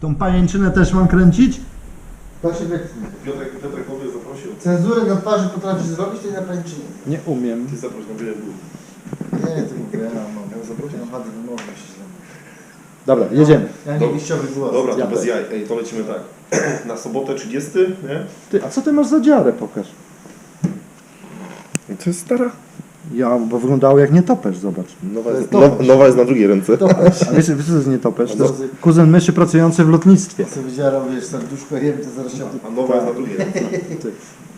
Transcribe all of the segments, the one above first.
Tą pajęczynę też mam kręcić? To się wytnie. Piotrek, Piotrek powie zaprosił. Cenzurę na twarzy potrafisz zrobić, to i na pańczynie. Nie umiem. Ty zaproś na byle był. Nie, to mówię, ja mam. Ja zaprosić. Ja mam wadę muszę zrobić. Dobra, jedziemy. Ja nie Dobra. liściowy głos. Dobra, to bez jaj. Ej, to lecimy tak. Na sobotę 30, nie? Ty, a co ty masz za dziarę? Pokaż. To jest stara. Ja, bo wyglądało jak nietoperz, zobacz. Nowa To jest, nowość. nowa jest na drugiej ręce. To. A wiesz, wiesz co to jest nietoperz? To jest kuzyn myszy pracujący w lotnictwie. Co wydziarał, wiesz, serduszko IMT-07. A nowa jest na drugiej ręce. Ty,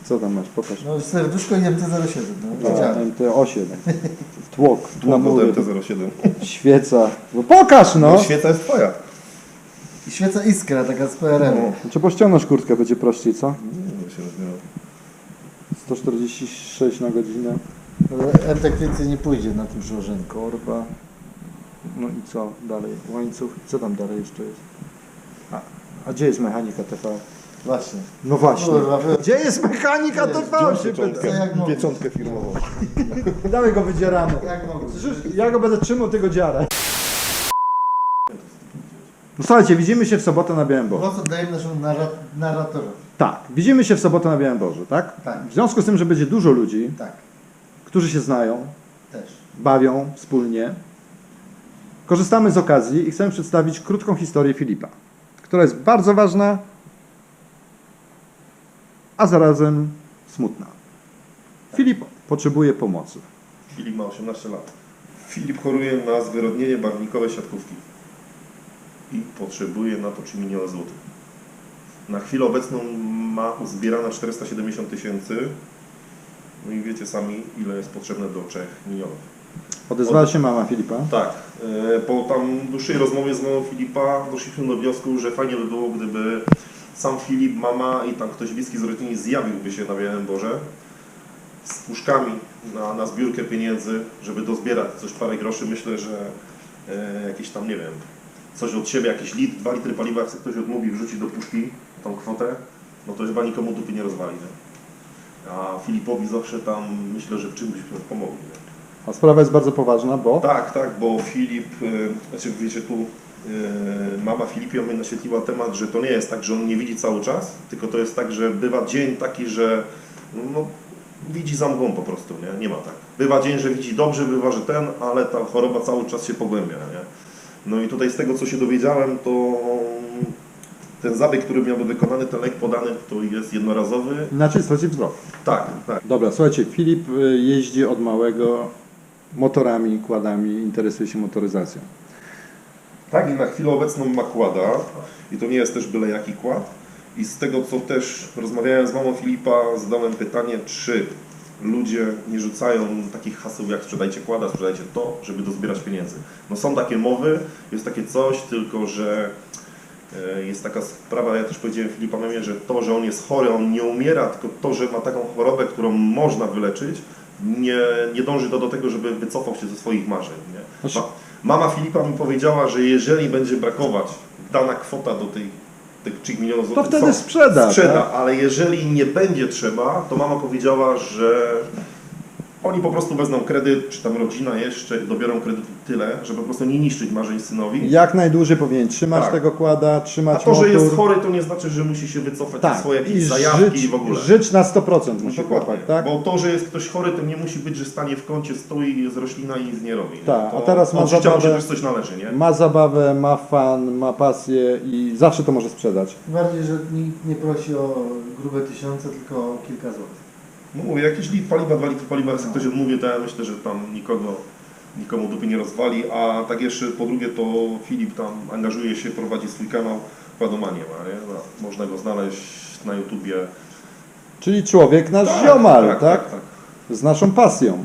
co tam masz? Pokaż. No, serduszko IMT-07, no, wiedziałem. MT8. Tłok na mury, MT-07. świeca. No pokaż no! No. Świeca jest twoja. I świeca iskra, taka z PRL. No. Czy pościągnąć kurtkę, będzie prościej, co? Nie, się rozmiera. 146 na godzinę. Więcej nie pójdzie na tym przełożeniu. Korba. No i co dalej? Łańcuch. Co tam dalej jeszcze jest? A, a gdzie jest mechanika TV? Właśnie. No właśnie. Kurwa, wy- Gdzie jest mechanika TV? się pyta. Jak mogę? Pieczątkę firmową. Dawaj go wydzieramy. Jak mogę? Ja go będę trzymał tego dziarę. No słuchajcie, widzimy się w sobotę na Białym Bożu. Głos oddajemy naszemu narra- narratorowi. Tak, widzimy się w sobotę na Białym Bożu, tak? Tak. W związku z tym, że będzie dużo ludzi, Tak, którzy się znają, też. bawią wspólnie, korzystamy z okazji i chcemy przedstawić krótką historię Filipa, która jest bardzo ważna, a zarazem smutna. Filip potrzebuje pomocy. Filip ma 18 lat. Filip choruje na zwyrodnienie barwnikowe siatkówki. I potrzebuje na to 3 miliony złotych. Na chwilę obecną ma uzbierane 470 tysięcy. No i wiecie sami, ile jest potrzebne do 3 milionów. Odezwała się mama Filipa. Tak, e, po tam dłuższej rozmowie z mamą Filipa doszliśmy do wniosku, że fajnie by było, gdyby sam Filip, mama i tam ktoś bliski z rodziny zjawiłby się na Białym Boże z puszkami na, na zbiórkę pieniędzy, żeby dozbierać coś parę groszy. Myślę, że e, jakieś tam, nie wiem, coś od siebie, jakiś litr, dwa litry paliwa, jak ktoś odmówi wrzucić do puszki tą kwotę, no to chyba nikomu dupy nie rozwali. Nie? A Filipowi zawsze tam myślę, że w czymś byśmy pomogli. Nie? A sprawa jest bardzo poważna, bo Tak, tak, bo Filip, e, znaczy wiecie tu, e, mama Filipia mnie naświetliła temat, że to nie jest tak, że on nie widzi cały czas, tylko to jest tak, że bywa dzień taki, że no, widzi za mgłą po prostu, nie? Nie ma tak. Bywa dzień, że widzi dobrze, bywa, że ten, ale ta choroba cały czas się pogłębia, nie? No i tutaj z tego, co się dowiedziałem, to ten zabieg, który miałby wykonany, ten lek podany, to jest jednorazowy. inaczej straci wzrok. Tak, tak. Dobra, słuchajcie, Filip y, jeździ od małego motorami, kładami, interesuje się motoryzacją. Tak, i na chwilę obecną ma kłada i to nie jest też byle jaki kład. I z tego, co też rozmawiałem z mamą Filipa, zadałem pytanie, czy ludzie nie rzucają takich haseł jak sprzedajcie kłada, sprzedajcie to, żeby dozbierać pieniędzy. No są takie mowy, jest takie coś, tylko że e, jest taka sprawa, ja też powiedziałem Filipa mamie, że to, że on jest chory, on nie umiera, tylko to, że ma taką chorobę, którą można wyleczyć, nie, nie dąży to do tego, żeby wycofał się ze swoich marzeń. Nie? Ma, mama Filipa mi powiedziała, że jeżeli będzie brakować dana kwota do tej tych 3 milionów złotych, wtedy co- sprzeda, sprzeda tak? ale jeżeli nie będzie trzeba, to mama powiedziała, że oni po prostu wezmą kredyt, czy tam rodzina jeszcze, dobiorą kredyt tyle, żeby po prostu nie niszczyć marzeń synowi. Jak najdłużej powinien trzymać Tak. tego kłada, A trzymać to, że motor. jest chory, to nie znaczy, że musi się wycofać tak. swoje jakieś I zajawki żyć, i w ogóle. żyć na 100% musi Dokładnie. chłopak, tak? Bo to, że jest ktoś chory, to nie musi być, że stanie w kącie, stoi, jest roślina i nic nie robi. Tak, to a teraz ma zabawę- też coś należy, nie? Ma zabawę, ma fan, ma pasję i zawsze to może sprzedać. Bardziej, że nikt nie prosi o grube tysiące, tylko o kilka złotych. No mówię, jakiś litr paliwa, dwa litry paliwa, jak ktoś odmówi, to ja myślę, że tam nikogo, nikomu dupy nie rozwali, a tak jeszcze po drugie to Filip tam angażuje się, prowadzi swój kanał Kładomanie ma, nie? No, można go znaleźć na YouTubie. Czyli człowiek nasz ziomal, tak, tak, tak. Z naszą pasją.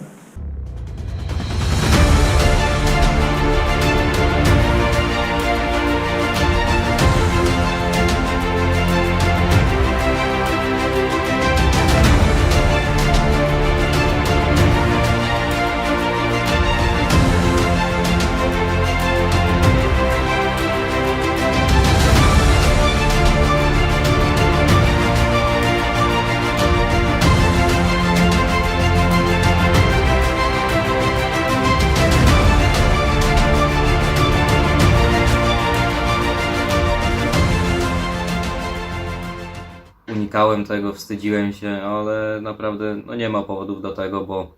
Narzekałem tego, wstydziłem się, ale naprawdę no nie ma powodów do tego, bo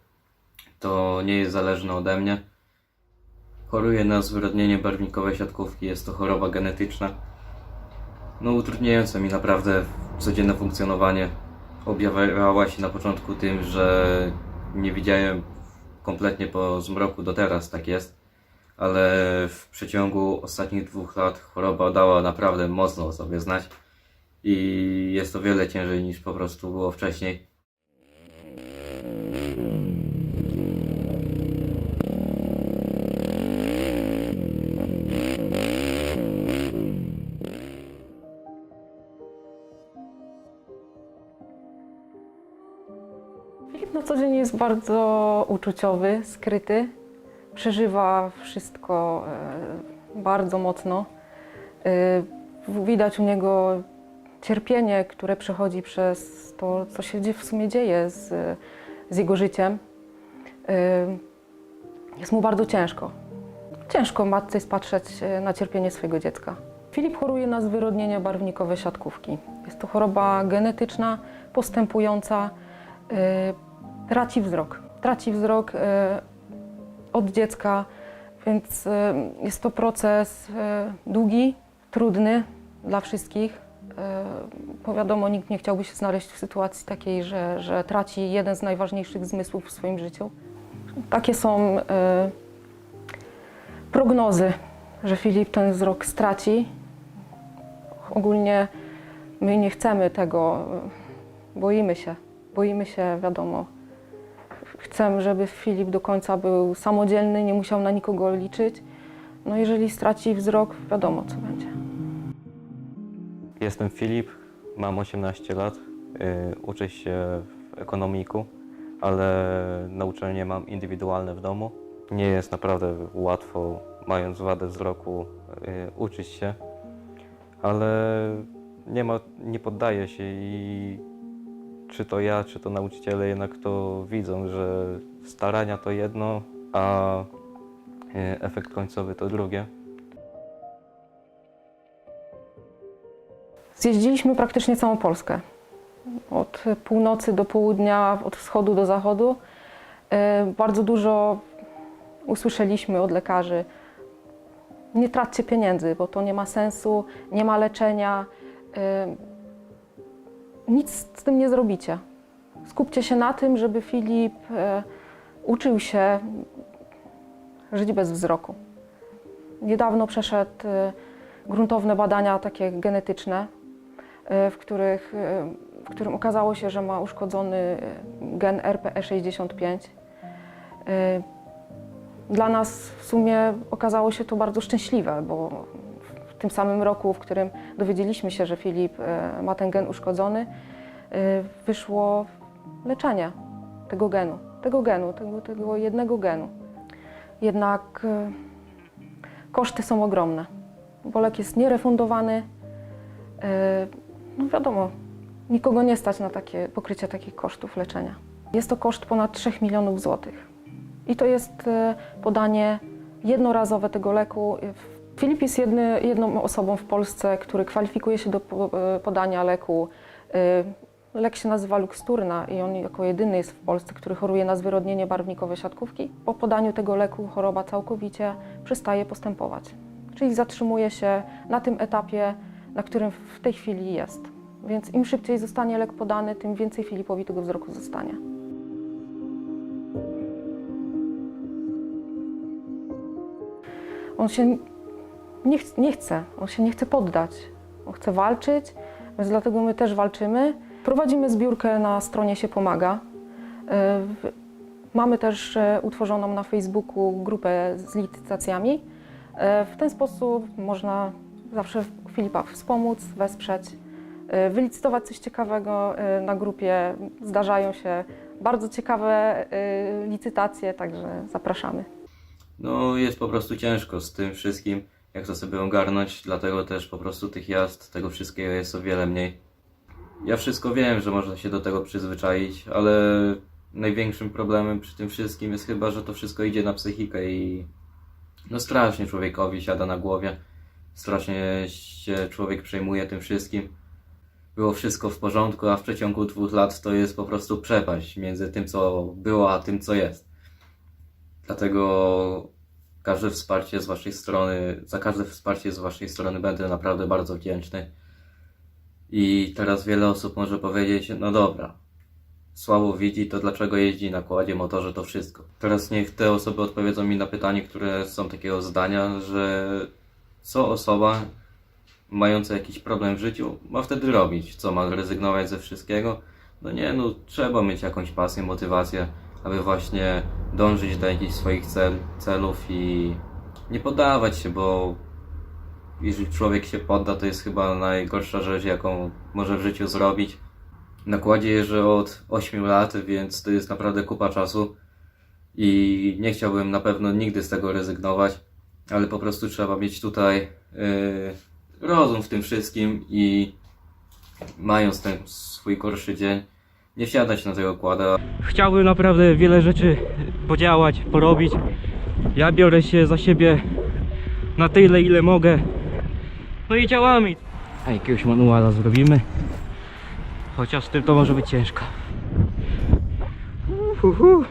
to nie jest zależne ode mnie. Choruję na zwyrodnienie barwnikowej siatkówki, jest to choroba genetyczna. No utrudniające mi naprawdę codzienne funkcjonowanie. Objawowała się na początku tym, że nie widziałem kompletnie po zmroku do teraz, tak jest. Ale w przeciągu ostatnich dwóch lat choroba dała naprawdę mocno sobie znać i jest to wiele ciężej niż po prostu było wcześniej. Filip na co dzień jest bardzo uczuciowy, skryty. Przeżywa wszystko e, bardzo mocno. E, Widać u niego cierpienie, które przechodzi przez to, co się w sumie dzieje z, z jego życiem. E, Jest mu bardzo ciężko. Ciężko matce jest patrzeć e, na cierpienie swojego dziecka. Filip choruje na zwyrodnienie barwnikowe siatkówki. Jest to choroba genetyczna, postępująca. e, traci wzrok. Traci wzrok od dziecka, więc jest to proces długi, trudny dla wszystkich. Bo wiadomo, nikt nie chciałby się znaleźć w sytuacji takiej, że, że traci jeden z najważniejszych zmysłów w swoim życiu. Takie są e, prognozy, że Filip ten wzrok straci. Ogólnie my nie chcemy tego, e, boimy się. Boimy się, wiadomo, Chcę, żeby Filip do końca był samodzielny, nie musiał na nikogo liczyć. No jeżeli straci wzrok, wiadomo co będzie. Jestem Filip, mam 18 lat, y, uczę się w ekonomiku, ale na uczelnię mam indywidualne w domu. Nie jest naprawdę łatwo, mając wadę wzroku, y, uczyć się, ale nie, ma, nie poddaję się i czy to ja, czy to nauczyciele jednak to widzą, że starania to jedno, a y, efekt końcowy to drugie. Zjeździliśmy praktycznie całą Polskę. Od północy do południa, od wschodu do zachodu. E, Bardzo dużo usłyszeliśmy od lekarzy. Nie traćcie pieniędzy, bo to nie ma sensu, nie ma leczenia. E, Nic z tym nie zrobicie. Skupcie się na tym, żeby Filip e, uczył się żyć bez wzroku. Niedawno przeszedł gruntowne badania takie genetyczne, w, których, e, w którym okazało się, że ma uszkodzony e, gen RPE65. E, Dla nas w sumie okazało się to bardzo szczęśliwe, bo w tym samym roku, w którym dowiedzieliśmy się, że Filip e, ma ten gen uszkodzony, e, wyszło leczenie tego genu, tego genu, tego, tego jednego genu. Jednak e, koszty są ogromne, bo lek jest nierefundowany. No wiadomo, nikogo nie stać na takie, pokrycie takich kosztów leczenia. Jest to koszt ponad 3 milionów złotych. I to jest e, podanie jednorazowe tego leku. Filip jest jedny, jedną osobą w Polsce, który kwalifikuje się do e, podania leku. E, Lek się nazywa Luxturna i on jako jedyny jest w Polsce, który choruje na zwyrodnienie barwnikowe siatkówki. Po podaniu tego leku choroba całkowicie przestaje postępować. Czyli zatrzymuje się na tym etapie, na którym w tej chwili jest. Więc im szybciej zostanie lek podany, tym więcej Filipowi tego wzroku zostanie. On się nie, ch- nie chce, on się nie chce poddać. On chce walczyć, więc dlatego my też walczymy. Prowadzimy zbiórkę na stronie się pomaga. W- Mamy też e, utworzoną na Facebooku grupę z licytacjami. E, W ten sposób można zawsze Filipa wspomóc, wesprzeć, e, wylicytować coś ciekawego e, na grupie. Zdarzają się bardzo ciekawe e, licytacje, także zapraszamy. No jest po prostu ciężko z tym wszystkim, jak to sobie ogarnąć, dlatego też po prostu tych jazd, tego wszystkiego jest o wiele mniej. Ja wszystko wiem, że można się do tego przyzwyczaić, ale największym problemem przy tym wszystkim jest chyba, że to wszystko idzie na psychikę i no strasznie człowiekowi siada na głowie, strasznie się człowiek przejmuje tym wszystkim. było wszystko w porządku, a w przeciągu dwóch lat to jest po prostu przepaść między tym, co było, a tym, co jest. Dlatego każde wsparcie z Waszej strony, za każde wsparcie z Waszej strony będę naprawdę bardzo wdzięczny. I teraz wiele osób może powiedzieć, no dobra, słabo widzi, to dlaczego jeździ na kładzie, motorze, to wszystko. Teraz niech te osoby odpowiedzą mi na pytanie, które są takiego zdania, że co osoba mająca jakiś problem w życiu ma wtedy robić? Co, ma rezygnować ze wszystkiego? No nie, no trzeba mieć jakąś pasję, motywację, aby właśnie dążyć do jakichś swoich cel, celów i nie poddawać się, bo jeżeli człowiek się podda, to jest chyba najgorsza rzecz, jaką może w życiu zrobić. Na kładzie jeżdżę od 8 lat, więc to jest naprawdę kupa czasu i nie chciałbym na pewno nigdy z tego rezygnować, ale po prostu trzeba mieć tutaj yy, rozum w tym wszystkim i mając ten swój gorszy dzień, nie wsiadać na tego kłada, Chciałbym naprawdę wiele rzeczy podziałać, porobić. Ja biorę się za siebie na tyle, ile mogę. No i działamy. A jakiegoś manuala zrobimy. Chociaż z tym to może być ciężko. Uhuhu.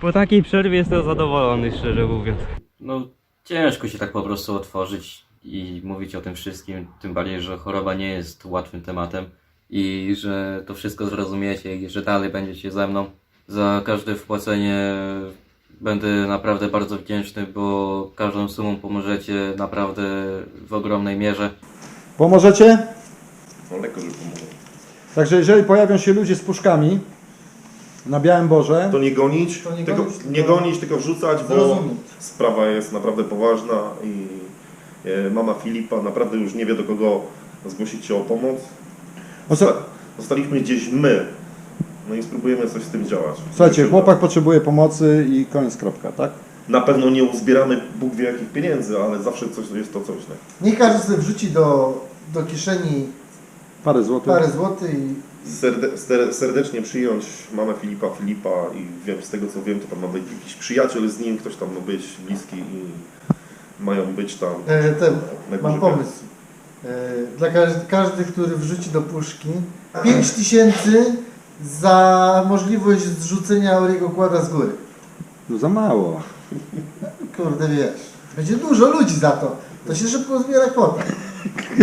Po takiej przerwie jestem zadowolony, szczerze mówiąc. No, ciężko się tak po prostu otworzyć i mówić o tym wszystkim, tym bardziej, że choroba nie jest łatwym tematem i że to wszystko zrozumiecie i że dalej będziecie ze mną. Za każde wpłacenie będę naprawdę bardzo wdzięczny, bo każdą sumą pomożecie naprawdę w ogromnej mierze. Pomożecie? No lekarze pomogą. Także jeżeli pojawią się ludzie z puszkami na Białym Boże, To nie gonić, To nie tylko, gonić, nie tylko gonić, tylko wrzucać, bo Zrozumieć. sprawa jest naprawdę poważna i e, mama Filipa naprawdę już nie wie do kogo zgłosić się o pomoc. No co- Zosta- Zostaliśmy gdzieś my, no i spróbujemy coś z tym działać. słuchajcie, chłopak potrzebuje pomocy i koniec, kropka, tak? Na pewno nie uzbieramy Bóg wie jakich pieniędzy, ale zawsze coś jest to coś. Nie? Niech każdy sobie wrzuci do, do kieszeni Parę złotych. parę złotych i Serde, serdecznie przyjąć mamę Filipa, Filipa i wiem, z tego co wiem, to tam ma być jakiś przyjaciel z nim, ktoś tam ma być bliski i mają być tam. e, ten, na mam pomysł. E, dla każdy, każdy, który wrzuci do puszki 5 tysięcy za możliwość zrzucenia Oriego kłada z góry. No za mało. Kurde wiesz, będzie dużo ludzi za to. To się szybko zbiera kwota.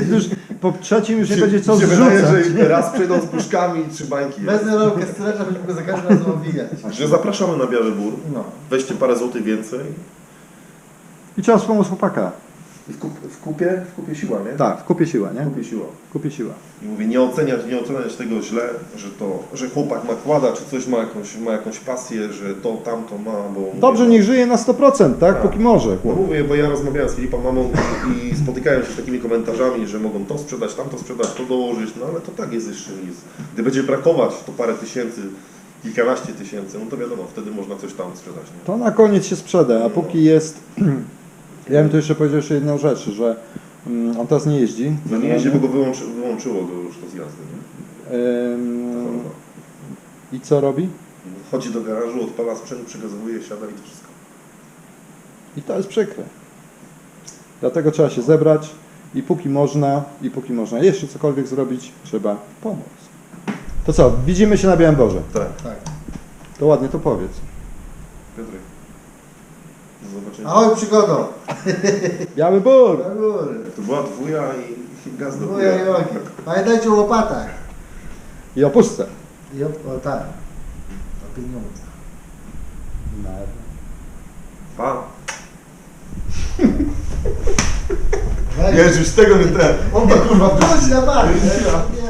Już po trzecim już nie będzie co się wydaje, zrzucać. że raz przyjdą z puszkami trzy bańki. Wezmę rolkę strecza, będziemy go za każdym razem owijać. Że zapraszamy na Biały Bór, No. weźcie parę złotych więcej. I trzeba wspomóc chłopaka. W, kup, w, kupie, w kupie siła, nie? Tak, w kupie siła, nie? W kupie siła. W kupie siła. I mówię, nie oceniać, nie oceniać tego źle, że to, że chłopak ma kłada, czy coś ma jakąś, ma jakąś pasję, że to, tamto ma, bo... Dobrze, mówię, niech żyje na 100%, tak? Tak. Póki może. No mówię, bo ja rozmawiałem z Filipem mamą i, i spotykałem się z takimi komentarzami, że mogą to sprzedać, tamto sprzedać, to dołożyć, no ale to tak jest jeszcze nic. Gdy będzie brakować to parę tysięcy, kilkanaście tysięcy, no to wiadomo, wtedy można coś tam sprzedać. Nie? To na koniec się sprzeda, a póki jest... Ja bym tu jeszcze powiedział jeszcze jedną rzecz, że mm, on teraz nie jeździ. No nie jeździ, bo go wyłączy, wyłączyło go już to z jazdy. Nie? Ym, I co robi? Chodzi do garażu, odpala sprzęt, przygazowuje, siada i to wszystko. I to jest przykre. Dlatego trzeba się zebrać i póki można, i póki można jeszcze cokolwiek zrobić, trzeba pomóc. To co, widzimy się na Białym Boże. Tak. Tak. To ładnie to powiedz. Piotrek. Do zobaczenia. Ahoj przygodą! Biały Bór! Na górę. To była dwuja i gaz do Wuja i ogień. Pamiętajcie o łopatach. I o puszce. I o, o tak. O pieniądzach. Pa. Weź, już tego nie ten. on to kurwa, chodź na bar. nie?